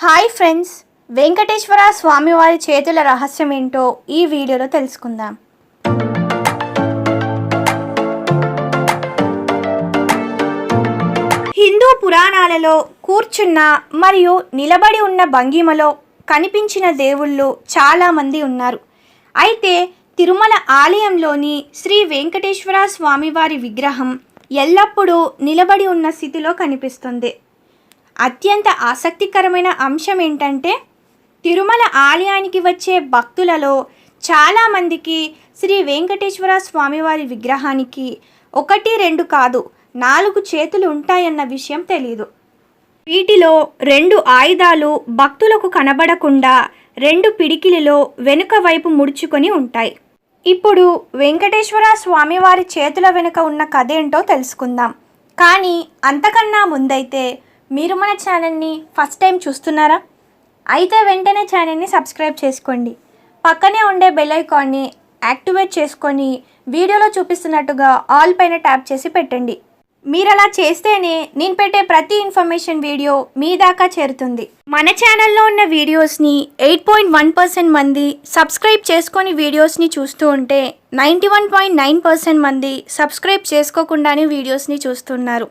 Hi friends Venkateswara స్వామివారి చేతుల రహస్యం ఏంటో ఈ వీడియోలో తెలుసుకుందాం. హిందూ పురాణాలలో కూర్చున్న మరియు నిలబడి ఉన్న భంగిమలో కనిపించిన దేవుళ్ళు చాలామంది ఉన్నారు. అయితే తిరుమల ఆలయంలోని శ్రీ వెంకటేశ్వర స్వామివారి విగ్రహం ఎల్లప్పుడూ నిలబడి ఉన్న స్థితిలో కనిపిస్తుంది. అత్యంత ఆసక్తికరమైన అంశం ఏంటంటే తిరుమల ఆలయానికి వచ్చే భక్తులలో చాలామందికి శ్రీ వెంకటేశ్వర స్వామివారి విగ్రహానికి ఒకటి రెండు కాదు నాలుగు చేతులు ఉంటాయన్న విషయం తెలీదు. వీటిలో రెండు ఆయుధాలు భక్తులకు కనబడకుండా రెండు పిడికిలిలో వెనుక వైపు ముడుచుకొని ఉంటాయి. ఇప్పుడు వెంకటేశ్వర స్వామివారి చేతుల వెనుక ఉన్న కథ ఏంటో తెలుసుకుందాం. కానీ అంతకన్నా ముందైతే మీరు మన ఛానల్ని ఫస్ట్ టైం చూస్తున్నారా? అయితే వెంటనే ఛానల్ని సబ్స్క్రైబ్ చేసుకోండి. పక్కనే ఉండే బెల్ ఐకాన్ని యాక్టివేట్ చేసుకొని వీడియోలో చూపిస్తున్నట్టుగా ఆల్ పైన ట్యాప్ చేసి పెట్టండి. మీరు అలా చేస్తేనే నేను పెట్టే ప్రతి ఇన్ఫర్మేషన్ వీడియో మీ దాకా చేరుతుంది. మన ఛానల్లో ఉన్న వీడియోస్ని ఎయిట్ పాయింట్ వన్ పర్సెంట్ మంది సబ్స్క్రైబ్ చేసుకొని వీడియోస్ని చూస్తూ ఉంటే ninety one point nine percent మంది సబ్స్క్రైబ్ చేసుకోకుండానే వీడియోస్ని చూస్తున్నారు.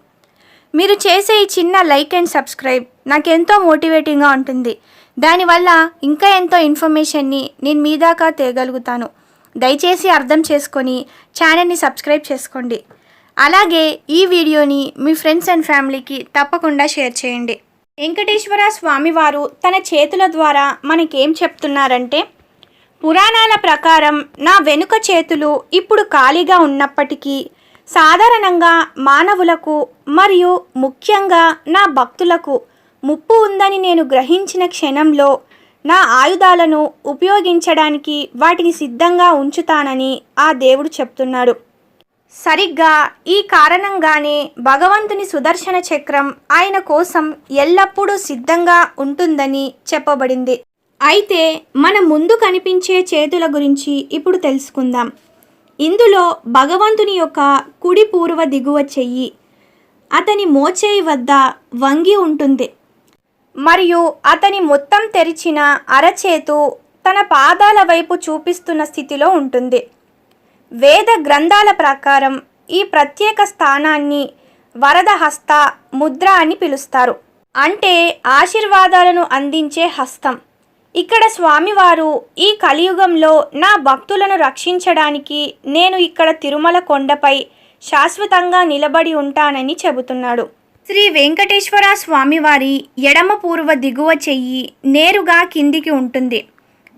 మీరు చేసే ఈ చిన్న లైక్ అండ్ సబ్స్క్రైబ్ నాకు ఎంతో మోటివేటింగ్గా ఉంటుంది. దానివల్ల ఇంకా ఎంతో ఇన్ఫర్మేషన్ని నేను మీ దాకా తేగలుగుతాను. దయచేసి అర్థం చేసుకొని ఛానల్ని సబ్స్క్రైబ్ చేసుకోండి. అలాగే ఈ వీడియోని మీ ఫ్రెండ్స్ అండ్ ఫ్యామిలీకి తప్పకుండా షేర్ చేయండి. వెంకటేశ్వర స్వామివారు తన చేతుల ద్వారా మనకేం చెప్తున్నారంటే పురాణాల ప్రకారం నా వెనుక చేతులు ఇప్పుడు ఖాళీగా ఉన్నప్పటికీ సాధారణంగా మానవులకు మరియు ముఖ్యంగా నా భక్తులకు ముప్పు ఉందని నేను గ్రహించిన క్షణంలో నా ఆయుధాలను ఉపయోగించడానికి వాటిని సిద్ధంగా ఉంచుతానని ఆ దేవుడు చెప్తున్నాడు. సరిగ్గా ఈ కారణంగానే భగవంతుని సుదర్శన చక్రం ఆయన కోసం ఎల్లప్పుడూ సిద్ధంగా ఉంటుందని చెప్పబడింది. అయితే మన ముందు కనిపించే చేతుల గురించి ఇప్పుడు తెలుసుకుందాం. ఇందులో భగవంతుని యొక్క కుడి పూర్వ దిగువ చెయ్యి అతని మోచేయి వద్ద వంగి ఉంటుంది. మరియు అతని మొత్తం తెరిచిన అరచేతు తన పాదాల వైపు చూపిస్తున్న స్థితిలో ఉంటుంది. వేద గ్రంథాల ప్రకారం ఈ ప్రత్యేక స్థానాన్ని వరద హస్త ముద్ర అని పిలుస్తారు. అంటే ఆశీర్వాదాలను అందించే హస్తం. ఇక్కడ స్వామివారు ఈ కలియుగంలో నా భక్తులను రక్షించడానికి నేను ఇక్కడ తిరుమల కొండపై శాశ్వతంగా నిలబడి ఉంటానని చెబుతున్నాడు. శ్రీ వెంకటేశ్వర స్వామివారి ఎడమ పూర్వ దిగువ చెయ్యి నేరుగా కిందికి ఉంటుంది.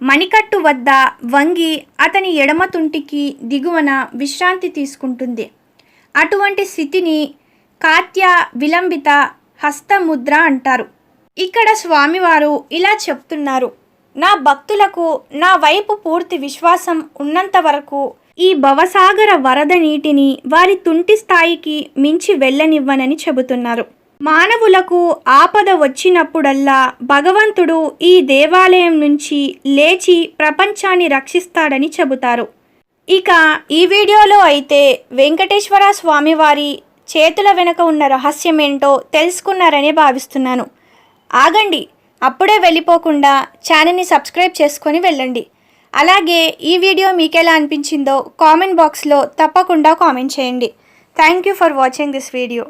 మణికట్టు వద్ద వంగి అతని ఎడమ తుంటికి దిగువన విశ్రాంతి తీసుకుంటుంది. అటువంటి స్థితిని కాత్య విలంబిత హస్తముద్ర అంటారు. ఇక్కడ స్వామివారు ఇలా చెప్తున్నారు. నా భక్తులకు నా వైపు పూర్తి విశ్వాసం ఉన్నంత వరకు ఈ భవసాగర వరద నీటిని వారి తుంటి స్థాయికి మించి వెళ్ళనివ్వనని చెబుతున్నారు. మానవులకు ఆపద వచ్చినప్పుడల్లా భగవంతుడు ఈ దేవాలయం నుంచి లేచి ప్రపంచాన్ని రక్షిస్తాడని చెబుతారు. ఇక ఈ వీడియోలో అయితే వెంకటేశ్వర స్వామివారి చేతుల వెనుక ఉన్న రహస్యం ఏంటో తెలుసుకున్నారని భావిస్తున్నాను. ఆగండి. అప్పుడే వెళ్ళిపోకుండా ఛానల్ని సబ్స్క్రైబ్ చేసుకొని వెళ్ళండి. అలాగే ఈ వీడియో మీకు ఎలా అనిపించిందో కామెంట్ బాక్స్లో తప్పకుండా కామెంట్ చేయండి. Thank you for watching this video.